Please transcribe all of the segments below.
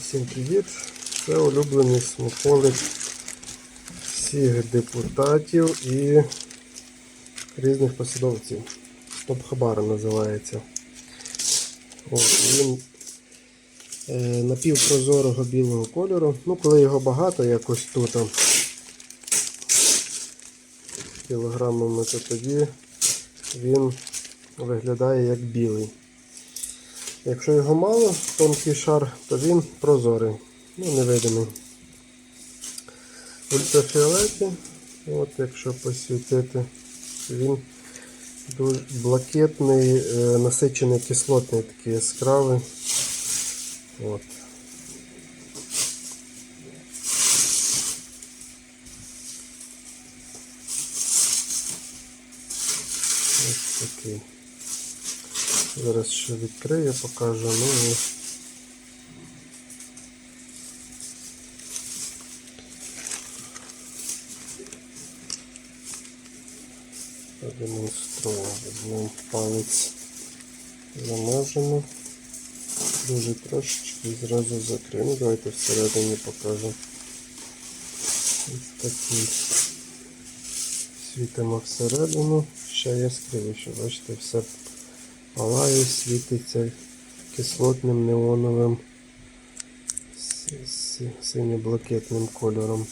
Всім привіт! Це улюблений смаколик всіх депутатів і різних посадовців. Стоп називається. От, він е, напівпрозорого білого кольору. Ну, коли його багато, якось тут кілограмами, то тоді він виглядає як білий. Якщо його мало, тонкий шар, то він прозорий, ну невидимий. В ультрафіолеті, от якщо посвітити, він дуже блакитний, е, насичений кислотний, такий яскравий. От. Ось такий. Зараз ще відкрию, покажу. Ну і продемонструю. Візьмемо палець замажемо. Дуже трошечки і зразу закрию. Ну, давайте всередині покажу. Ось такий. Світимо всередину. Ще яскравіше, бачите, все палає, світиться кислотним неоновим синьо-блакитним кольором.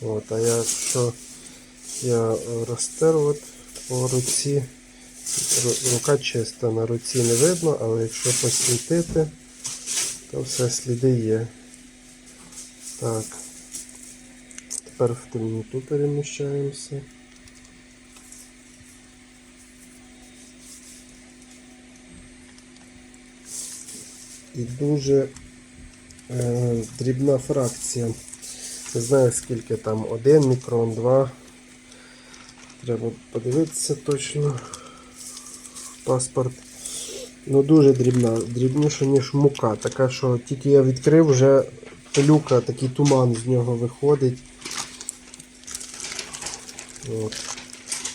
От, а якщо я розтер от по руці, рука чиста, на руці не видно, але якщо посвітити, то все сліди є. Так. Тепер в темноту переміщаємося. І дуже е, дрібна фракція. Не знаю скільки там, 1 мікрон, 2. Треба подивитися точно паспорт. Ну дуже дрібна, дрібніша, ніж мука. Така, що тільки я відкрив, вже пилюка, такий туман з нього виходить. От.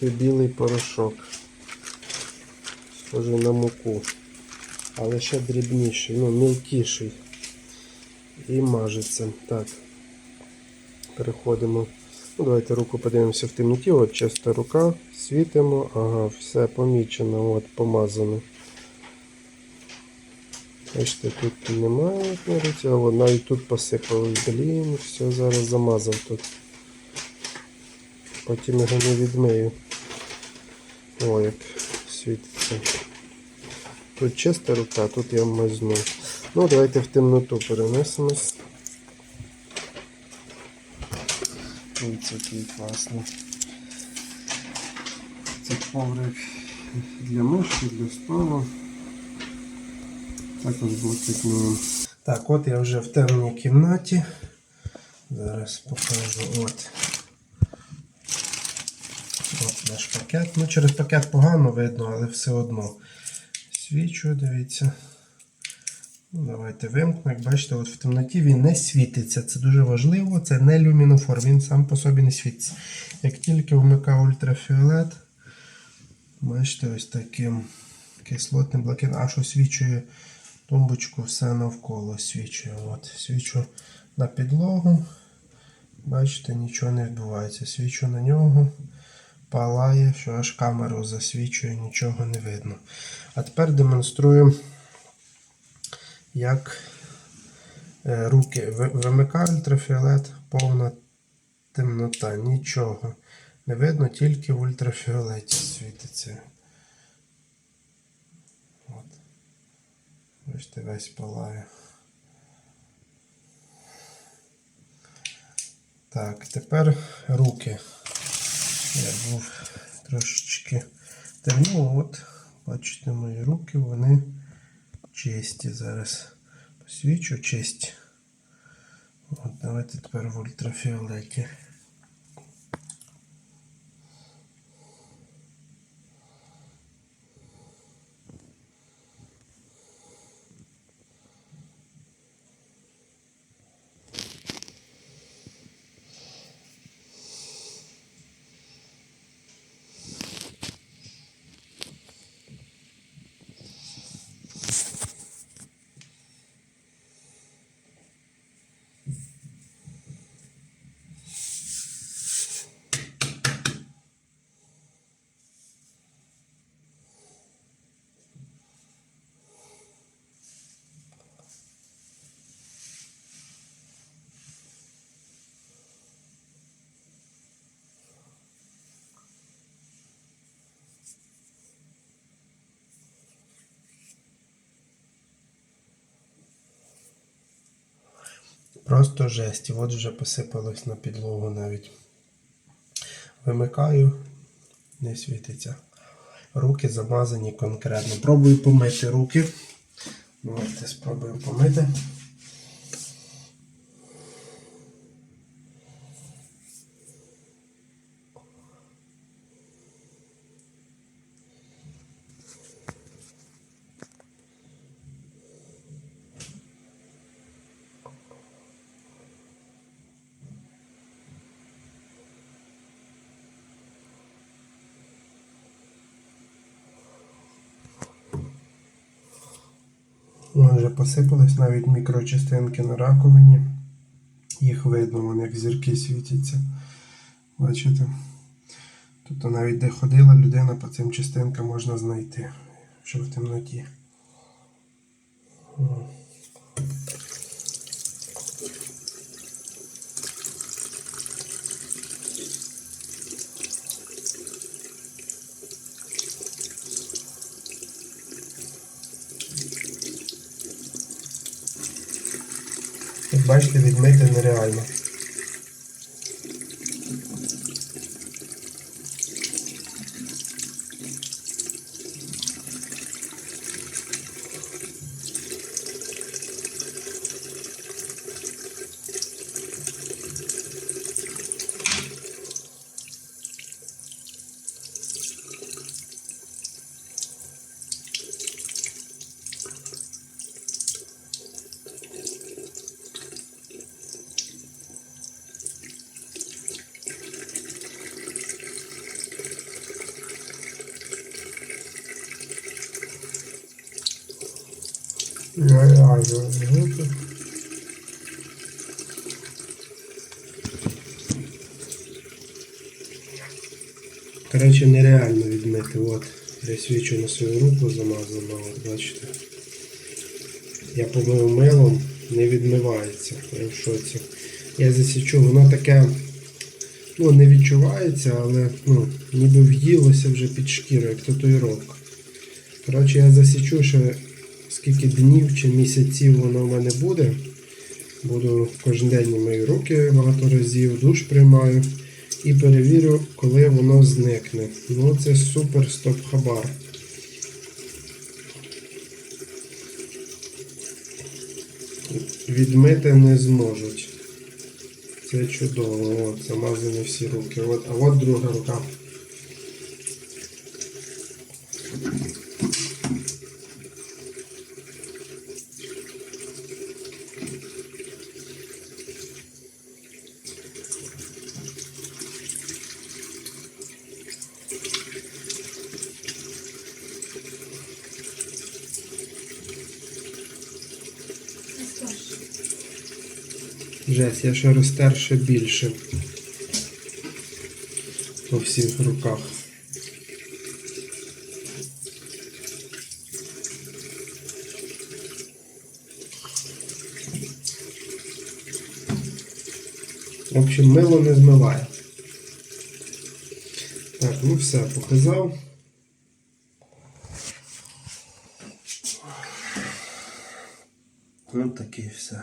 І білий порошок. Схожий на муку але ще дрібніший, ну, мілкіший. І мажеться. Так. Переходимо. Ну, Давайте руку подивимося в темноті. От чиста рука, світимо, ага, все помічено, от, помазано. Бачите, тут немає на а от навіть тут посипали. Блін, все, зараз замазав тут. Потім його не відмию. О, як світиться. Тут чиста рука, тут я мазну. Ну, давайте в темноту перенесемось. Ой, це який класний. Це коврик для мишки, для столу. Також блакитний. Так, от я вже в темній кімнаті. Зараз покажу. От. От наш пакет. Ну, через пакет погано видно, але все одно. Свічу, дивіться. Ну, Давайте вимкну. Як бачите, от в темноті він не світиться. Це дуже важливо, це не люмінофор, він сам по собі не світиться. Як тільки вмикав ультрафіолет, бачите, ось таким кислотним блакитним, аж освічує тумбочку, все навколо освічує. От, свічу на підлогу. Бачите, нічого не відбувається. Свічу на нього палає, що аж камеру засвічує, нічого не видно. А тепер демонструю, як е, руки Ви- вимикаю ультрафіолет, повна темнота, нічого. Не видно, тільки в ультрафіолеті світиться. От. Бачите, весь палає. Так, тепер руки. Я був трошечки темно, от бачите мої руки, вони чисті зараз. Посвічу честь. От, давайте тепер в ультрафіолеті. Просто жесть. От вже посипалось на підлогу навіть. Вимикаю, не світиться. Руки замазані конкретно. Пробую помити руки. Давайте спробуємо помити. Вон вже посипались навіть мікрочастинки на раковині. Їх видно, вон як зірки світяться. Бачите? Тобто навіть де ходила людина по цим частинкам можна знайти, що в темноті. Як бачите, відмити нереально. Коротше, нереально відмити. От, я свічу на свою руку замазано, от бачите. Я помив милом, не відмивається. Я в шоці. Я засічу, воно таке, ну, не відчувається, але ну, ніби в'їлося вже під шкіру, як татуїровка. Коротше, я засічу ще скільки днів чи місяців воно в мене буде. Буду кожен день мию руки багато разів, душ приймаю і перевірю, коли воно зникне. Ну це супер стоп-хабар. Відмити не зможуть. Це чудово. От, замазані всі руки. От, а от друга рука. Жесть, я ще розтер ще більше. По всіх руках. В общем, мило не змиває. Так, ну все, показав. Ну таки все.